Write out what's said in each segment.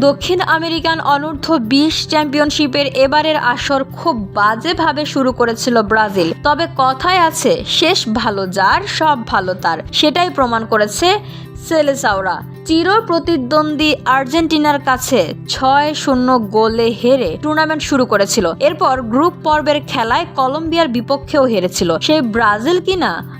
দক্ষিণ আমেরিকান অনূর্ধ্ব বিশ চ্যাম্পিয়নশিপের এবারের আসর খুব বাজেভাবে শুরু করেছিল ব্রাজিল। তবে কথায় আছে, শেষ ভালো যার, সব ভালো তার। সেটাই প্রমাণ করেছে সেলেসাওরা। চির প্রতিদ্বন্দ্বী আর্জেন্টিনার কাছে ছয় শূন্য গোলে হেরে টুর্নামেন্ট শুরু করেছিল। এরপর গ্রুপ পর্বের খেলায় কলম্বিয়ার বিপক্ষেও হেরেছিল। সেই ব্রাজিল কিনা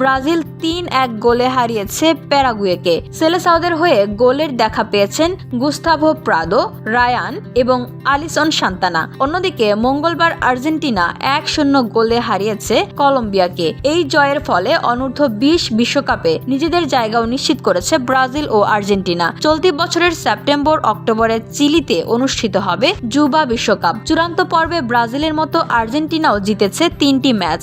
ব্রাজিল তিন এক গোলে হারিয়েছে প্যারাগুয়েকে। সেলেসাউদের হয়ে গোলের দেখা পেয়েছেন গুস্তাভো প্রাদো, রায়ান এবং আলিসন সান্তানা। অন্যদিকে মঙ্গলবার আর্জেন্টিনা এক শূন্য গোলে হারিয়েছে কলম্বিয়াকে। এই জয়ের ফলে অনূর্ধ্ব বিশ বিশ্বকাপে নিজেদের জায়গাও নিশ্চিত করেছে ব্রাজিল ও আর্জেন্টিনা। চলতি বছরের সেপ্টেম্বর অক্টোবরে চিলিতে অনুষ্ঠিত হবে জুবা বিশ্বকাপ। চূড়ান্ত পর্বে ব্রাজিলের মতো আর্জেন্টিনাও জিতেছে তিনটি ম্যাচ।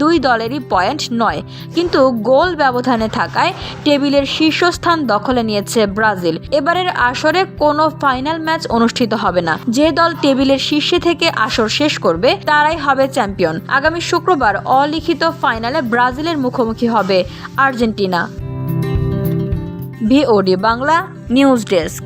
দুই দলেরই পয়েন্ট নয়। কিন্তু গোল ব্যবধানে থাকায় টেবিলের শীর্ষস্থান দখলে নিয়েছে ব্রাজিল। এবারের আসরে কোনো ফাইনাল ম্যাচ অনুষ্ঠিত হবে না। যে দল টেবিলের শীর্ষে থেকে আসর শেষ করবে, তারাই হবে চ্যাম্পিয়ন। আগামী শুক্রবার অলিখিত ফাইনালে ব্রাজিলের মুখোমুখি হবে Argentina. VOD Bangla news desk.